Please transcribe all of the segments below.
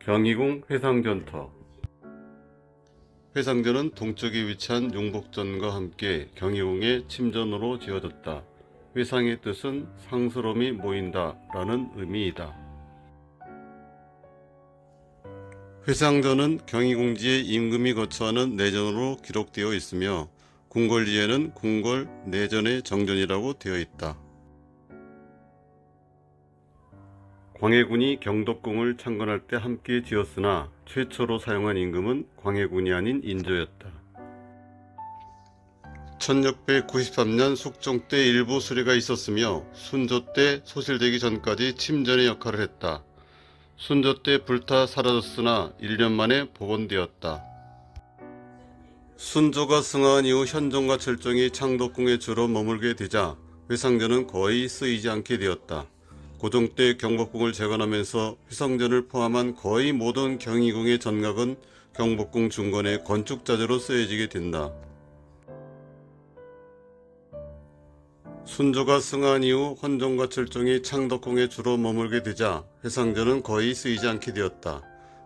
경희궁 회상전터 회상전은 동쪽에 위치한 용복전과 함께 경희궁의 침전으로 지어졌다. 회상의 뜻은 상스러움이 모인다 라는 의미이다. 회상전은 경희궁지에 임금이 거처하는 내전으로 기록되어 있으며 궁궐지에는 궁궐 내전의 정전이라고 되어 있다. 광해군이 경덕궁을 창건할 때 함께 지었으나 최초로 사용한 임금은 광해군이 아닌 인조였다. 1693년 숙종 때 일부 수리가 있었으며 순조 때 소실되기 전까지 침전의 역할을 했다. 순조 때 불타 사라졌으나 1년 만에 복원되었다. 순조가 승하한 이후 현종과 철종이 창덕궁에 주로 머물게 되자 회상전은 거의 쓰이지 않게 되었다. 고종 때 경복궁을 재건하면서 회상전을 포함한 거의 모든 경희궁의 전각은 경복궁 중건의 건축 자재로 쓰여지게 된다. 순조가 승하한 이후 헌종과 철종이 창덕궁에 주로 머물게 되자 회상전은 거의 쓰이지 않게 되었다.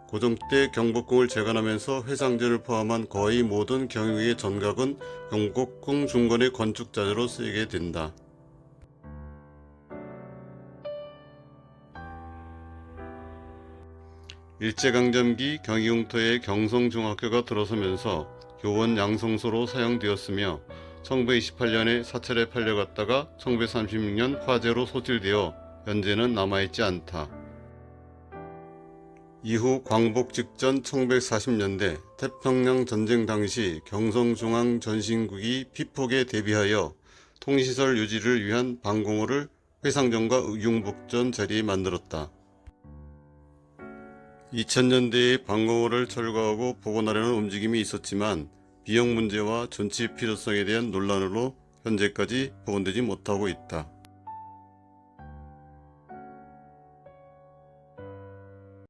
고종 때 경복궁을 재건하면서 회상전을 포함한 거의 모든 경희궁의 전각은 경복궁 중건의 건축 자재로 쓰이게 된다. 일제강점기 경희궁터에 경성중학교가 들어서면서 교원 양성소로 사용되었으며 1928년에 사찰에 팔려갔다가 1936년 화재로 소실되어 현재는 남아있지 않다. 이후 광복 직전 1940년대 태평양 전쟁 당시 경성중앙 전신국이 피폭에 대비하여 통시설 유지를 위한 방공호를 회상전과 융복전 자리에 만들었다. 2000년대에 방공호를 철거하고 복원하려는 움직임이 있었지만 비용 문제와 전치 필요성에 대한 논란으로 현재까지 복원되지 못하고 있다.